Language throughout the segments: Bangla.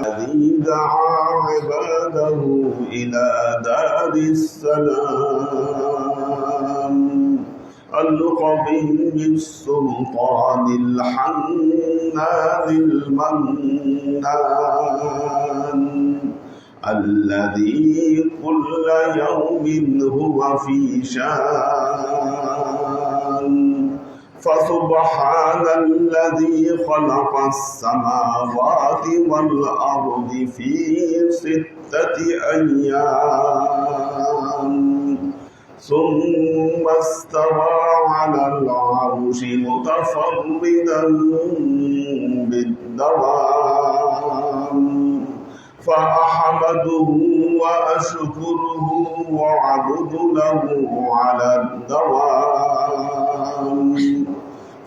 الذي دعا عباده إلى دار السلام. القوي السلطان الحنان المنان. الذي كل يوم هو في شان. فسبحان الذي خلق السماوات والأرض في ستة أيام. ثم استوى على العرش متفردا بالدوام. فأحمده وأشكره وأعبد له على الدوام.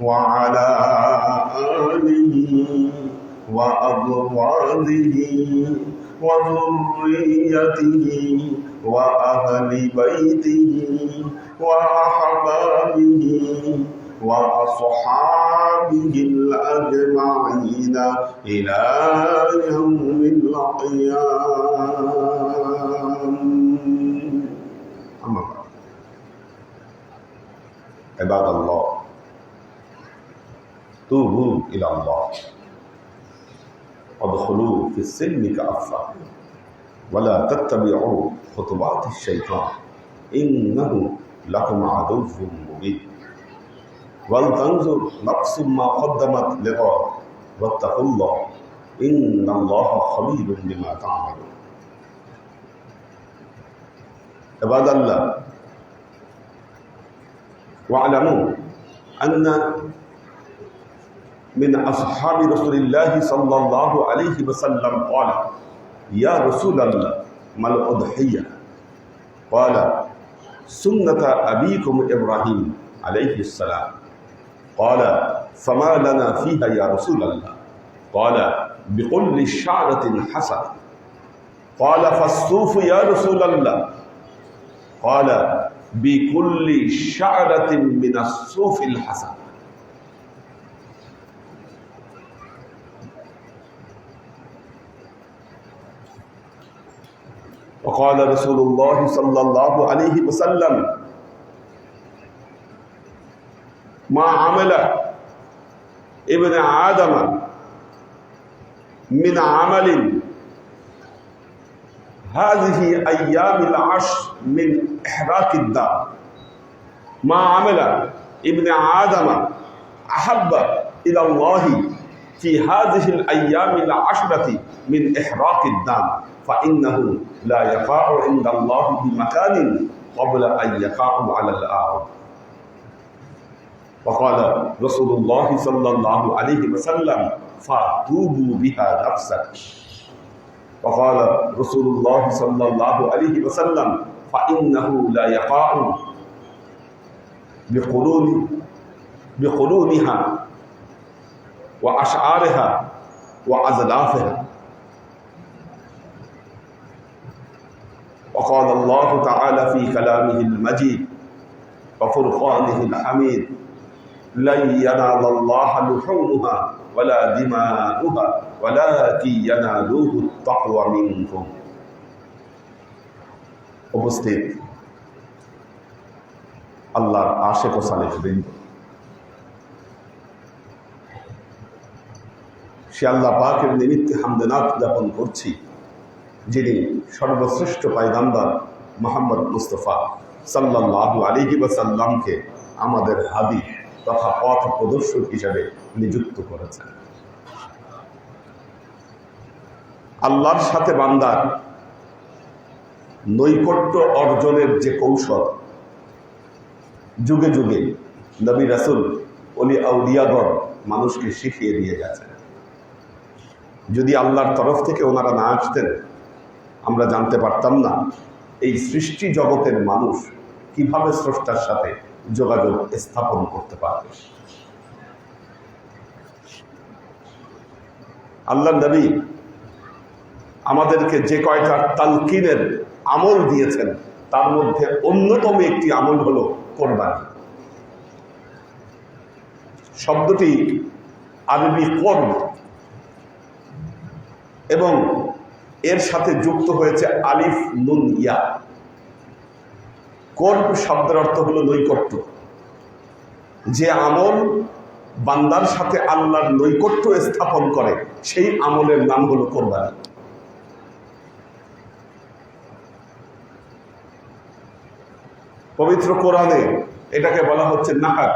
وعلى آله وأزواجه وذريته وأهل بيته وأحبابه وأصحابه الأجمعين إلى يوم القيامة. عباد الله. توبوا إلى الله. وادخلوا في السلم كافه ولا تتبعوا خطوات الشيطان. إنه لكم عدو مبين. ولتنظر نفس ما قدمت لغد. واتقوا الله. إن الله خبير بما تعملون. عباد الله واعلموا أن من أصحاب رسول الله صلى الله عليه وسلم. قال يا رسول الله ما الأضحية؟ قال سنة أبيكم إبراهيم عليه السلام. قال فما لنا فيها يا رسول الله. قال بكل شعرة حسن قال فالصوف يا رسول الله. قال بكل شعرة من الصوف الحسن. وقال رسول الله صلى الله عليه وسلم ما عمل ابن آدم من عمل هذه أيام العشر من إحراق الدار؟ ما عمل ابن آدم أحب إلى الله في هذه الأيام العشرة من إحراق الدم فإنه لا يقع عند الله بمكان قبل أن يقع على الأرض. وقال رسول الله صلى الله عليه وسلم فتوبوا بها نفسك. وقال رسول الله صلى الله عليه وسلم فإنه لا يقع بقرون بقرونها وأشعارها وأزلافها. وقال الله تعالى في كلامه المجيد وفرقانه الحميد لن ينال الله لحومها ولا دماؤها ولكن ينالوه التقوى منكم উপস্থিত আল্লাহর আশেক ও সালেহ বৃন্দ সে আল্লাহ পাকের নিমিত্তে হামদনাথ যাপন করছি যিনি সর্বশ্রেষ্ঠ পায়গাম্বার মোহাম্মদ মুস্তফা সাল্লাহ আলিহি সাল্লামকে আমাদের হাদি তথা পথ প্রদর্শক হিসাবে নিযুক্ত করেছেন। আল্লাহর সাথে বান্দার নৈকট্য অর্জনের যে কৌশল, যুগে যুগে নবী রাসুল অলি আউলিয়াগর মানুষকে শিখিয়ে দিয়ে গেছেন। যদি আল্লাহর তরফ থেকে ওনারা না আসতেন আমরা জানতে পারতাম না। এই সৃষ্টি জগতের মানুষ কীভাবে স্রষ্টার সাথে যোগাযোগ স্থাপন করতে পারবে? আল্লাহ নবী আমাদেরকে যে কয়টা তালকিনের আমল দিয়েছেন, তার মধ্যে অন্যতম একটি আমল হলো কোরবানি। শব্দটি আরবি কর্ম এবং এর সাথে যুক্ত হয়েছে আলিফ, নুন, ইয়া। কর্ম শব্দের অর্থ হলো নৈকট্য? যে আমল বান্দার সাথে আল্লাহর নৈকট্য স্থাপন করে, সেই আমলের নাম হলো কোরবানি। পবিত্র কোরআনে এটাকে বলা হচ্ছে নাকার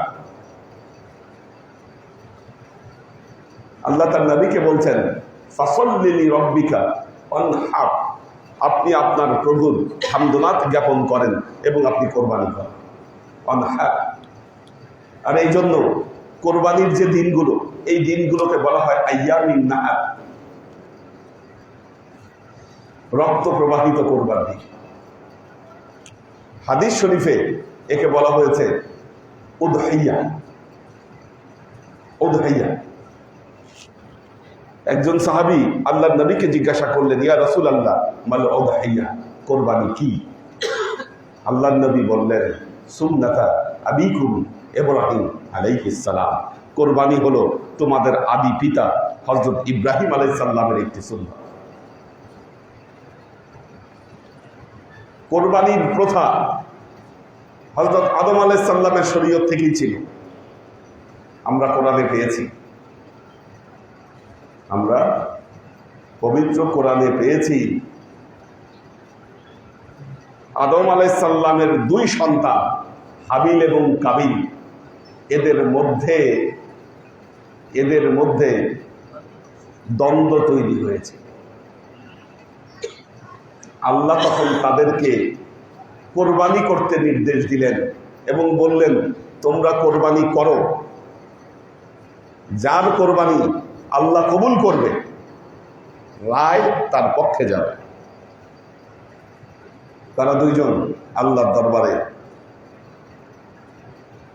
আল্লাহ তার নবীকে বলছেন ফাসল্লিলি রব্বিকা অনহাব। আপনি আপনার প্রভুর হামদনাথ জ্ঞাপন করেন এবং আপনি কোরবানি করেন। অনহাব। আর এই জন্য কোরবানির যে দিনগুলো, এই দিনগুলোকে বলা হয় আয়ামিন নাহার রক্ত প্রবাহিত করবার দিন হাদিস শরীফে একে বলা হয়েছে উদহাইয়া উদহাইয়া একজন সাহাবি আল্লাহ নবীকে জিজ্ঞাসা করলেন, ইয়া রসুল আল্লাহ মাল উদহাইয়া কোরবানি কি? আল্লাহ নবী বললেন, সুন্নাতা আবিকুম ইব্রাহিম আলাইহিস সালাম। কোরবানি হলো তোমাদের আদি পিতা হযরত ইব্রাহিম আলাইহিস সালামের একটি সুন্নাত। কোরবানির প্রথা হজরত আদম আলাহ সাল্লামের শরীয়ত থেকেই ছিল। আমরা কোরআনে পেয়েছি। আমরা পবিত্র কোরআনে পেয়েছি। আদম আলাইসাল্লামের দুই সন্তান, হাবিল এবং কাবিল। এদের মধ্যে এদের মধ্যে দ্বন্দ্ব তৈরি হয়েছে। আল্লাহ তখন তাদেরকে কোরবানি করতে নির্দেশ দিলেন এবং বললেন, তোমরা কোরবানি করো। যার কোরবানি আল্লাহ কবুল করবে রায় তার পক্ষে যাবে। তারা দুইজন আল্লাহর দরবারে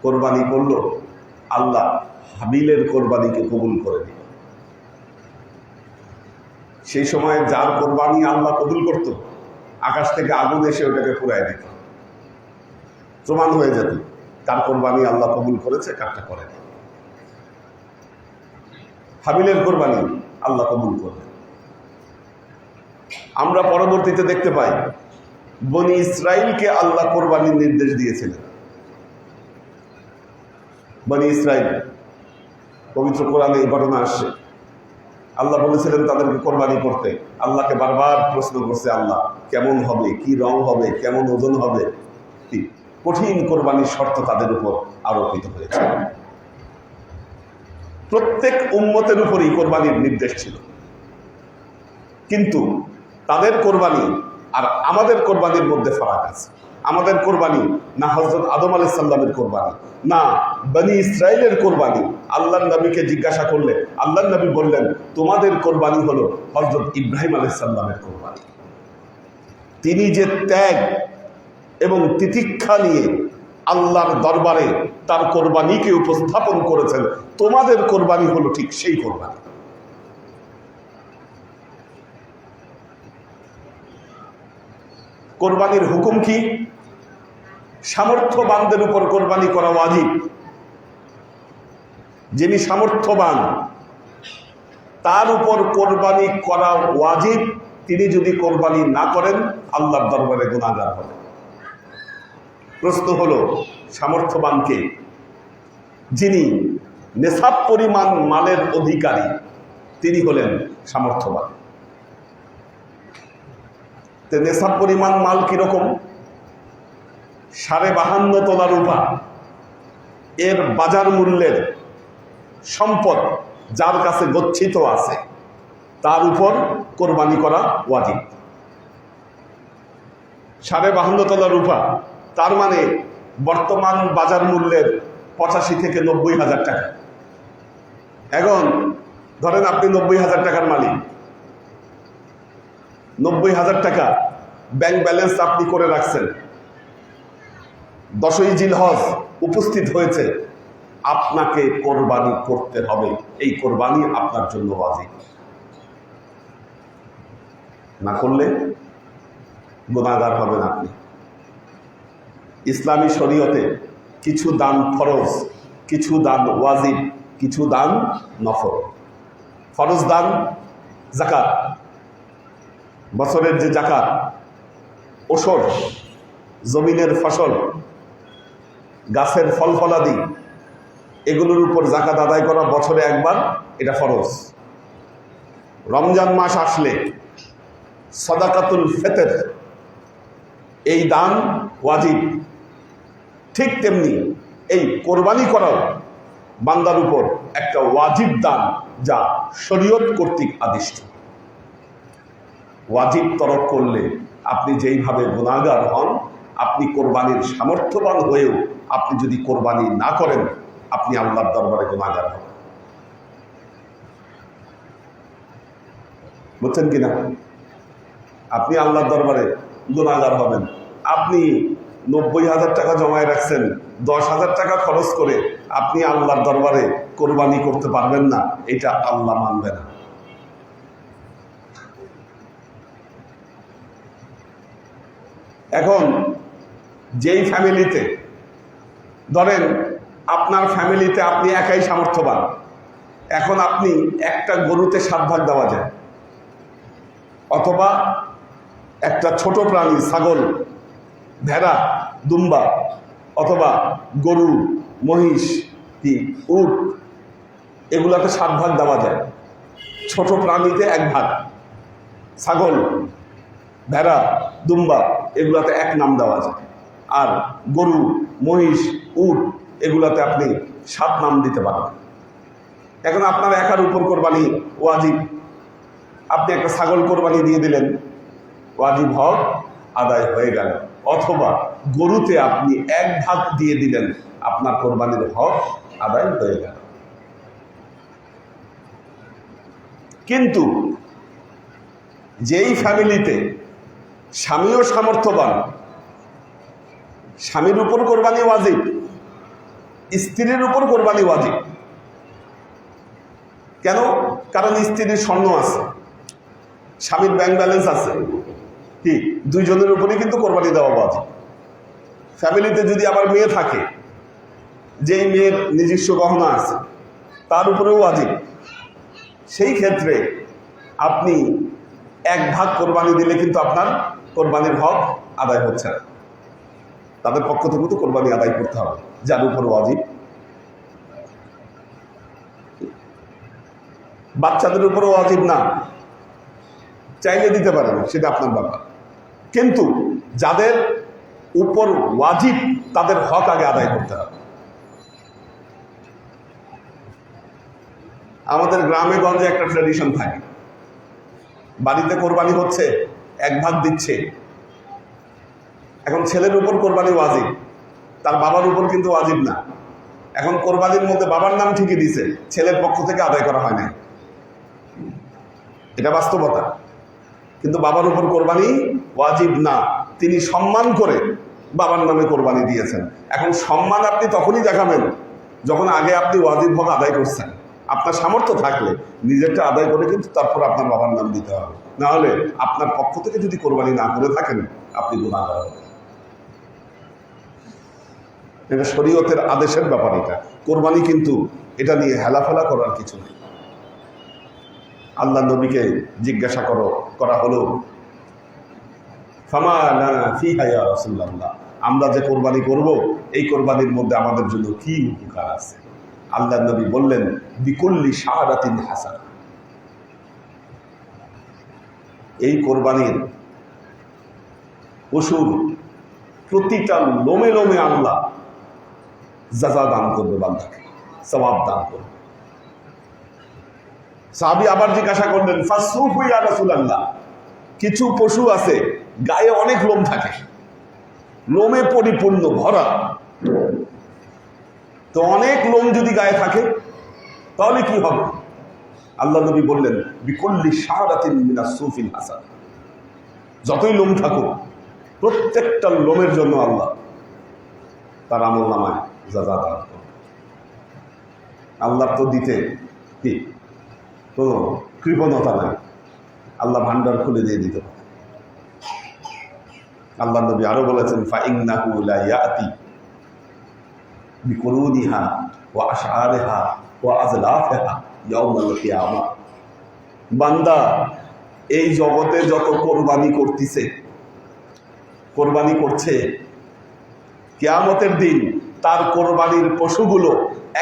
কোরবানি করল, আল্লাহ হাবিলের কোরবানিকে কবুল করে দিল। সেই সময় যার কোরবানি আল্লাহ কবুল করত, আকাশ থেকে আগুন এসে ওটাকে পুরাই দিত। প্রমাণ হয়ে যেত কার কোরবানি আল্লাহ কবুল করেছে কারটা করে হাবিলের কোরবানি আল্লাহ কবুল করবে। আমরা পরবর্তীতে দেখতে পাই, বনি ইসরায়েলকে আল্লাহ কোরবানির নির্দেশ দিয়েছিলেন। বনি ইসরায়েল পবিত্র কোরআনে এই ঘটনা আসছে। আল্লাহ বলেছিলেন, তাদেরকে কোরবানি করতে। আল্লাহকে বারবার প্রশ্ন করছে আল্লাহ, কেমন হবে? কি রং হবে? কেমন ওজন হবে? কঠিন কোরবানির শর্ত তাদের উপর আরোপিত হয়েছে। প্রত্যেক উম্মতের উপরই কোরবানির নির্দেশ ছিল। কিন্তু তাদের কোরবানি আর আমাদের কোরবানির মধ্যে ফারাক আছে। আমাদের কোরবানি না হজরত আদম আলি সাল্লামের কোরবানি, না বনি ইসরায়েলের কোরবানি। আল্লাহ নবীকে জিজ্ঞাসা করলে আল্লাহ নবী বললেন, তোমাদের কোরবানি হলো হজরত ইব্রাহিম আলি সাল্লামের কোরবানি। তিনি যে ত্যাগ এবং তিতিক্ষা নিয়ে আল্লাহর দরবারে তার কোরবানিকে উপস্থাপন করেছেন। তোমাদের কোরবানি হলো ঠিক সেই কোরবানি। কোরবানির হুকুম কি? সামর্থ্যবানদের উপর কোরবানি করা ওয়াজিব। যিনি সামর্থ্যবান, তার উপর কোরবানি করা ওয়াজিব। তিনি যদি কোরবানি না করেন, আল্লাহর দরবারে গুণাগার হবেন। প্রশ্ন হলো সামর্থ্যবানকে যিনি নেশাব পরিমাণ মালের অধিকারী, তিনি হলেন সামর্থ্যবান। নেশাব পরিমাণ মাল কীরকম? সাড়ে বাহান্ন তোলা রূপা। এর বাজার মূল্যের সম্পদ যার কাছে গচ্ছিত আছে, তার উপর কোরবানি করা ওয়াজিব। সাড়ে বাহান্ন তোলা রূপা তার মানে বর্তমান বাজার মূল্যের পঁচাশি থেকে নব্বই হাজার টাকা। এখন ধরেন আপনি নব্বই হাজার টাকার মালিক। নব্বই হাজার টাকা ব্যাংক ব্যালেন্স আপনি করে রাখছেন। দশই জিলহজ উপস্থিত হয়েছে। আপনাকে কোরবানি করতে হবে। এই কোরবানি আপনার জন্য ওয়াজিব। না করলে গুণাগার হবেন আপনি। ইসলামী শরীয়তে কিছু দান ফরজ, কিছু দান ওয়াজিব, কিছু দান নফর ফরজ দান জাকাত বছরের যে জাকাত ওষর জমিনের ফসল, গাছের ফল ফলাদি, এগুলোর উপর জাকাত আদায় করা বছরে একবার, এটা ফরজ। রমজান মাস আসলে সদাকাতুল ফেতের, এই দান ওয়াজিব। ঠিক তেমনি এই কোরবানি করাও বান্দার উপর একটা ওয়াজিব দান যা শরীয়ত কর্তৃক আদিষ্ট। ওয়াজিব তরক করলে আপনি যেইভাবে গুণাগার হন, আপনি কোরবানির সামর্থ্যবান হয়েও আপনি যদি কোরবানি না করেন, আপনি আল্লাহর দরবারে গুণাগার হন। বুঝছেন কিনা? আপনি আল্লাহর দরবারে গুণাগার হবেন। আপনি নব্বই হাজার টাকা জমায় রাখছেন। দশ হাজার টাকা খরচ করে আপনি আল্লাহর দরবারে কোরবানি করতে পারবেন না, এটা আল্লাহ মানবে না। এখন যেই ফ্যামিলিতে, ধরেন আপনার ফ্যামিলিতে আপনি একাই সামর্থ্যবান, এখন আপনি একটা গরুতে সাত ভাগ দেওয়া যায়, অথবা একটা ছোট প্রাণী, ছাগল ভেড়া, দুম্বা অথবা গরু, মহিষ কি উট, এগুলাতে সাত ভাগ দেওয়া যায়। ছোট প্রাণীতে এক ভাগ। ছাগল, ভেড়া, দুম্বা এগুলাতে এক নাম দেওয়া যায়। আর গরু, মহিষ, উট এগুলাতে আপনি সাত নাম দিতে পারবেন। এখন আপনার একার উপর কোরবানি ওয়াজিব। আপনি একটা ছাগল কোরবানি দিয়ে দিলেন, ওয়াজিব হক আদায় হয়ে গেল। অথবা গরুতে আপনি এক ভাগ দিয়ে দিলেন, আপনার কোরবানির হক আদায় হয়ে গেল। কিন্তু যেই ফ্যামিলিতে স্বামীও সামর্থ্যবান, স্বামীর উপর কোরবানি ওয়াজিব, স্ত্রীর উপর কোরবানি ওয়াজিব, কেন? কারণ স্ত্রীর স্বর্ণ আছে, স্বামীর ব্যাংক ব্যালেন্স আছে। কি? দুইজনের উপরে কিন্তু কোরবানি দেওয়া বাজিব ফ্যামিলিতে যদি আবার মেয়ে থাকে, যেই মেয়ের নিজস্ব গহনা আছে, তার উপরেও ওয়াজিব। সেই ক্ষেত্রে আপনি এক ভাগ কোরবানি দিলে কিন্তু আপনার কোরবানির হক আদায় হচ্ছে না। তাদের পক্ষ থেকে তো কোরবানি আদায় করতে হবে, যার উপর ওয়াজিব। বাচ্চাদের উপরও ওয়াজিব না। চাইলে দিতে পারেন, সেটা আপনার ব্যাপার। কিন্তু যাদের উপর ওয়াজিব, তাদের হক আগে আদায় করতে হবে। আমাদের গ্রামে গঞ্জে একটা ট্রেডিশন থাকে। বাড়িতে কোরবানি হচ্ছে, এক ভাগ দিচ্ছে। এখন ছেলের উপর কোরবানি ওয়াজিব, তার বাবার উপর কিন্তু ওয়াজিব না। এখন কোরবানির মধ্যে বাবার নাম ঠিকই দিছে, ছেলের পক্ষ থেকে আদায় করা হয় না এটা বাস্তবতা। কিন্তু বাবার উপর কোরবানি ওয়াজিব না। তিনি সম্মান করে বাবার নামে কোরবানি দিয়েছেন। এখন সম্মান আপনি তখনই দেখাবেন যখন আগে আপনি ওয়াজিব হক আদায় করছেন। আপনার সামর্থ্য থাকলে নিজেরটা আদায় করে কিন্তু তারপর আপনার বাবার নাম দিতে হবে। নাহলে আপনার পক্ষ থেকে যদি কোরবানি না করে থাকেন, আপনি গুণাগার হবেন। এটা শরীয়তের আদেশের ব্যাপার এটা। কোরবানি কিন্তু এটা নিয়ে হেলাফেলা করার কিছু নেই। আল্লাহ নবীকে জিজ্ঞাসা করো, করা হলো। আমরা যে কোরবানি করব, এই কোরবানির মধ্যে আমাদের জন্য কি উপকার আছে? আল্লাহ নবী বললেন, বিকুল্লি শাহাদাতিন হাসান। এই কোরবানির পশুর প্রতিটা লোমে লোমে আল্লাহ জাজা দান করবে বান্দাকে সবাব দান করবে। সাহাবি আবার জিজ্ঞাসা করলেন রাসূলুল্লাহ? কিছু পশু আছে, গায়ে অনেক লোম থাকে। লোমে পরিপূর্ণ ভরা। তো অনেক লোম যদি গায়ে থাকে, তাহলে কি হবে? আল্লাহ নবী বললেন বিকল্লি শাহরাতিন মিনা সুফিল হাসান। যতই লোম থাকুক, প্রত্যেকটা লোমের জন্য আল্লাহ তার আমল নামায় দান করবে আল্লাহ তো দিতে কি? কোনো কৃপণতা নাই আল্লাহ ভান্ডার খুলে দিয়ে দিতে পারে। আল্লাহ নবী আরও বলেছেন আজলাফিহা ইয়াউমাল কিয়ামা। বান্দা, এই জগতে যত কোরবানি করতেছে, কোরবানি করছে, কেয়ামতের দিন তার কোরবানির পশুগুলো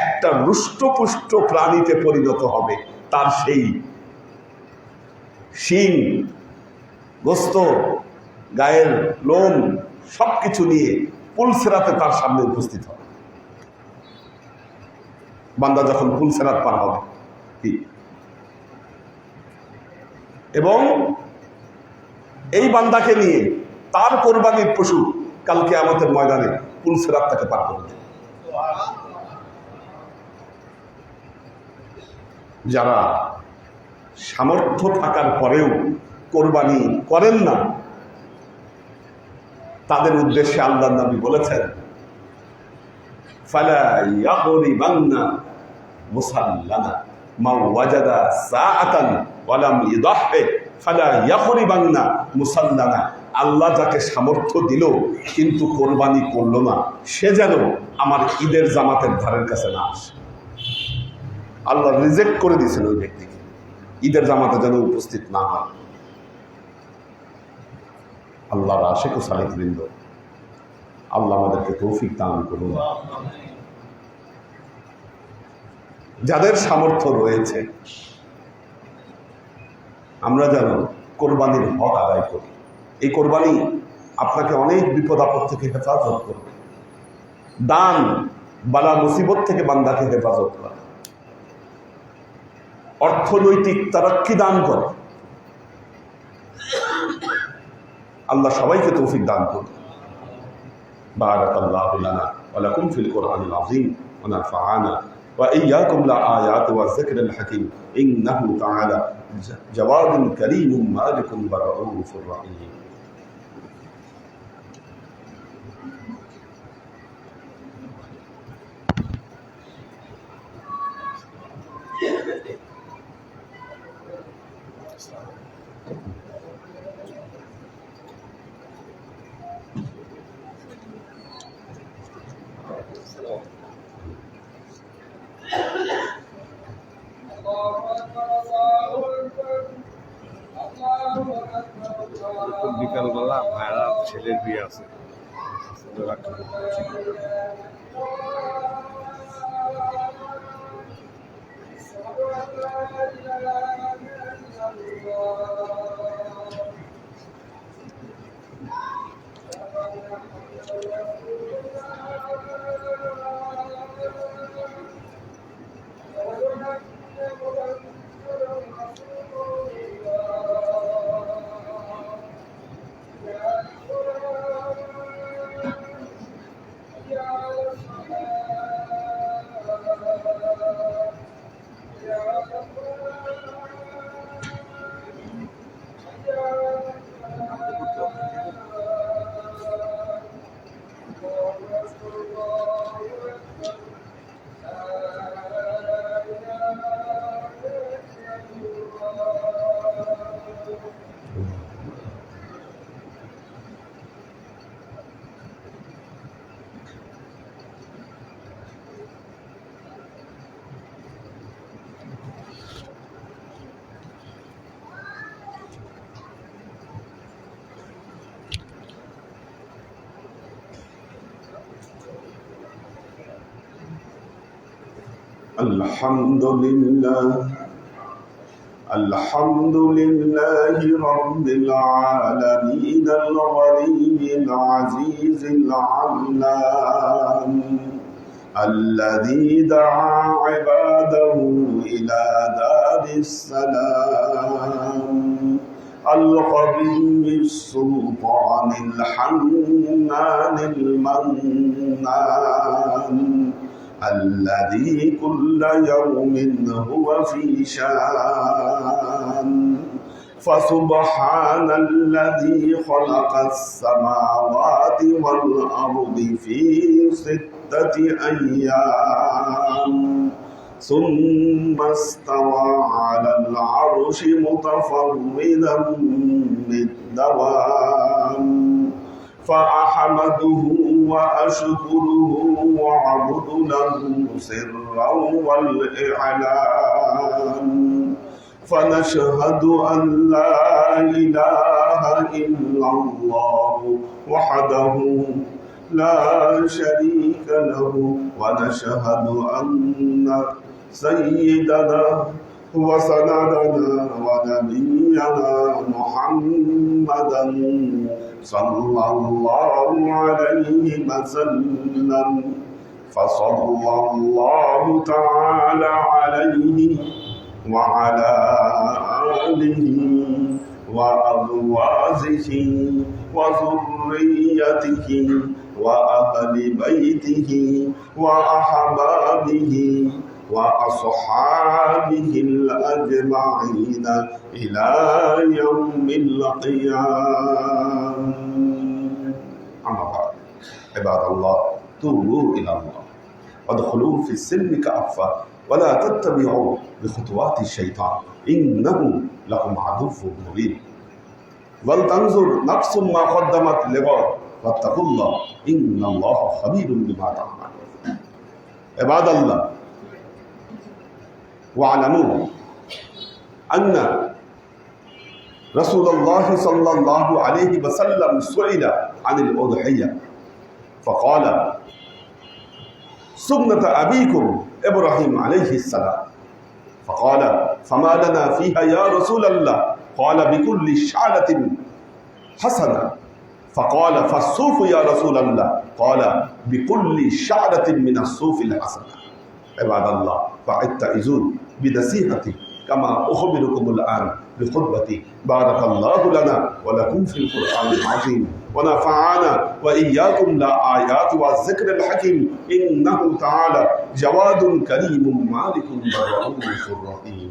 একটা রুষ্টপুষ্ট প্রাণীতে পরিণত হবে। তার সেই শিং, গোস্ত, গায়ের লোম সব কিছু নিয়ে পুলসেরাতে তার সামনে উপস্থিত হবে বান্দা যখন পুলসেরাত পার হবে এবং এই বান্দাকে নিয়ে তার কোরবানির পশু কালকে আমাদের ময়দানে পুলসেরাত তাকে পার করে দেবে। যারা সামর্থ্য থাকার পরেও কোরবানি করেন না, তাদের উদ্দেশ্যে আল্লাহ নবী বলেছেন আল্লাহ যাকে সামর্থ্য দিল, কিন্তু কোরবানি করল না, সে যেন আমার ঈদের জামাতের ধারের কাছে না আসে। আল্লাহ রিজেক্ট করে দিয়েছেন ওই ব্যক্তিকে। ঈদের জামাতে যেন উপস্থিত না হয়। আল্লাহর আশেক সালিক বৃন্দ, আল্লাহ আমাদেরকে তৌফিক দান করুন। যাদের সামর্থ্য রয়েছে, আমরা যেন কোরবানির হক আদায় করি। এই কোরবানি আপনাকে অনেক বিপদ আপদ থেকে হেফাজত করবে। দান বালা মুসিবত থেকে বান্দাকে হেফাজত করে। অর্থনৈতিক তারাক্কি দান করে আল্লাহ সবাইকে তৌফিক দান করুন بارك الله لنا ولكم في القرآن العظيم ونرفعنا وإياكم لآيات والذكر الحكيم إنه تعالى جواد كريم مالك ورؤوف رحيم Thank you. الحمد لله الحمد لله رب العالمين الغني العزيز العلام الذي دعا عباده إلى دار السلام القوي السلطان الحنان المنان الذي كل يوم هو في شان. فسبحان الذي خلق السماوات والأرض في ستة أيام. ثم استوى على العرش متفردا بالدوام فأحمده وأشكره وأعبد له سرا والإعلان. فنشهد أن لا إله إلا الله وحده لا شريك له. ونشهد أن سيدنا وسندنا ونبينا محمدا صلى الله عليه وسلم. فصلى الله تعالى عليه وعلى آله وأزواجه وذريته وأهل بيته وأحبابه وأصحابه الأجمعين إلى يوم القيامة. أما بعد عباد الله توبوا إلى الله. وادخلوا في السلم كأفة ولا تتبعوا بخطوات الشيطان. إنه لكم عدو مبين. ولتنظر نفس ما قدمت لغد. واتقوا الله إن الله خبير بما تعملون. عباد الله واعلموا أن رسول الله صلى الله عليه وسلم سئل عن الأضحية. فقال سنة أبيكم إبراهيم عليه السلام. فقال فما لنا فيها يا رسول الله. قال بكل شعرة حسنة. فقال فالصوف يا رسول الله. قال بكل شعرة من الصوف الحسنة. عباد الله فاتعظون بنصيحتي كما أخبركم الآن بخطبتي. بارك الله لنا ولكم في القرآن العظيم ونفعنا وإياكم لا آيات والذكر الحكيم. إنه تعالى جواد كريم مالك رؤوف رحيم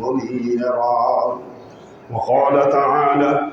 منيرا وقال تعالى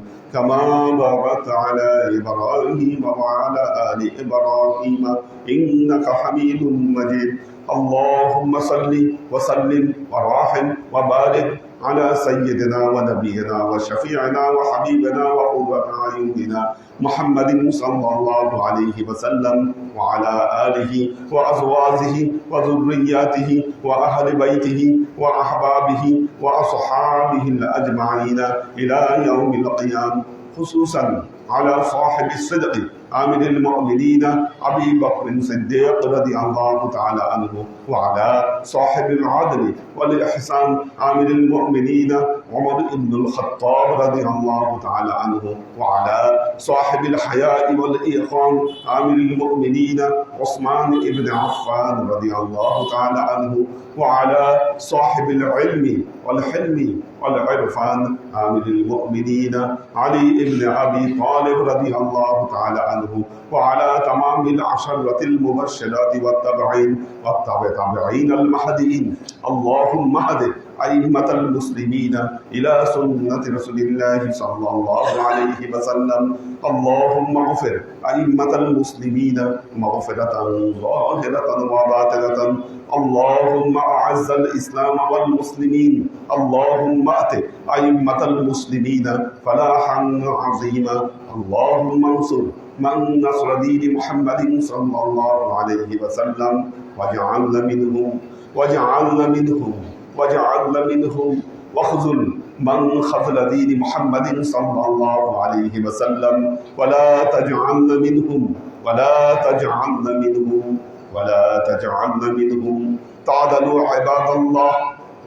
كما باركت على إبراهيم وعلى آل إبراهيم إنك حميد مجيد. اللهم صل وسلم وراحم وبارك على سيدنا ونبينا وشفيعنا وحبيبنا وقرة أعيننا محمد صلى الله عليه وسلم وعلى آله وأزواجه وذرياته وأهل بيته وأحبابه وأصحابه الأجمعين إلى يوم القيامة خصوصا على صاحب الصدق. عامر المؤمنين. أبي بكر الصديق رضي الله تعالى عنه وعلى صاحب العدل والإحسان. عامر المؤمنين. عمر بن الخطاب رضي الله تعالى عنه وعلى صاحب الحياء والإيقان. عامر المؤمنين. عثمان بن عفان رضي الله تعالى عنه وعلى صاحب العلم والحلم والعرفان. عامل المؤمنين. علي بن أبي طالب رضي الله تعالى عنه وعلى تمام العشرة المبشرات والتابعين والتابع تابعين المهديين. اللهم اهد أئمة المسلمين إلى سنة رسول الله صلى الله عليه وسلم. اللهم اغفر أئمة المسلمين مغفرة ظاهرة وباطنة. اللهم أعز الإسلام والمسلمين. اللهم أت أئمة المسلمين فلاحا عظيما اللهم انصر من نصر دين محمد صلى الله عليه وسلم واجعلنا منهم واجعلنا منهم واجعلنا منهم. واخذل من خذل دين محمد صلى الله عليه وسلم ولا تجعلنا منهم ولا تجعلنا منهم ولا تجعلنا منهم. تعدلوا عباد الله